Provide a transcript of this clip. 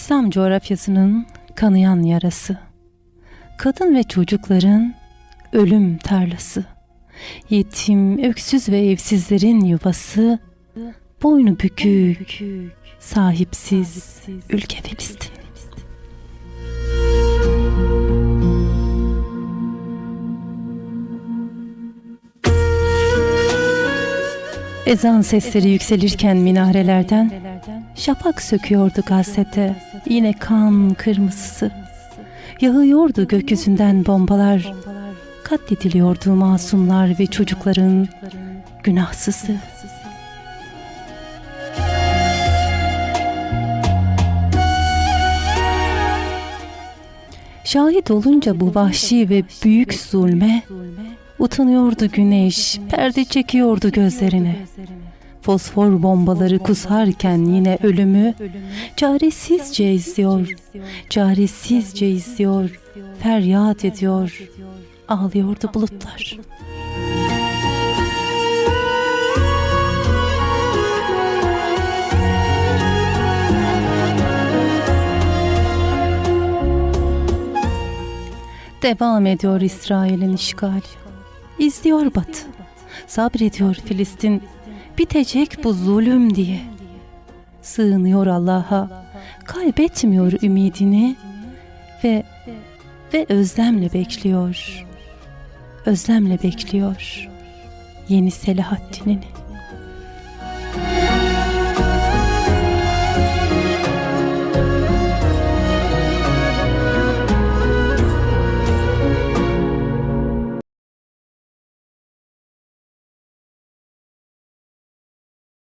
İslam coğrafyasının kanayan yarası. Kadın ve çocukların ölüm tarlası. Yetim, öksüz ve evsizlerin yuvası. Boynu bükük, sahipsiz ülke Filistin. Ezan sesleri yükselirken minarelerden şafak söküyordu gazete. Yine kan kırmızısı. Yağıyordu gökyüzünden bombalar. Katlediliyordu masumlar ve çocukların günahsızı. Şahit olunca bu vahşi ve büyük zulme utanıyordu güneş, perde çekiyordu gözlerine. Fosfor bombaları kusarken yine ölümü çaresizce izliyor, çaresizce izliyor, feryat ediyor, ağlıyordu bulutlar. Devam ediyor İsrail'in işgali. İzliyor Batı. Sabrediyor Filistin. Bitecek bu zulüm diye. Sığınıyor Allah'a. Kaybetmiyor ümidini ve ve özlemle bekliyor. Özlemle bekliyor yeni Selahaddin'ini.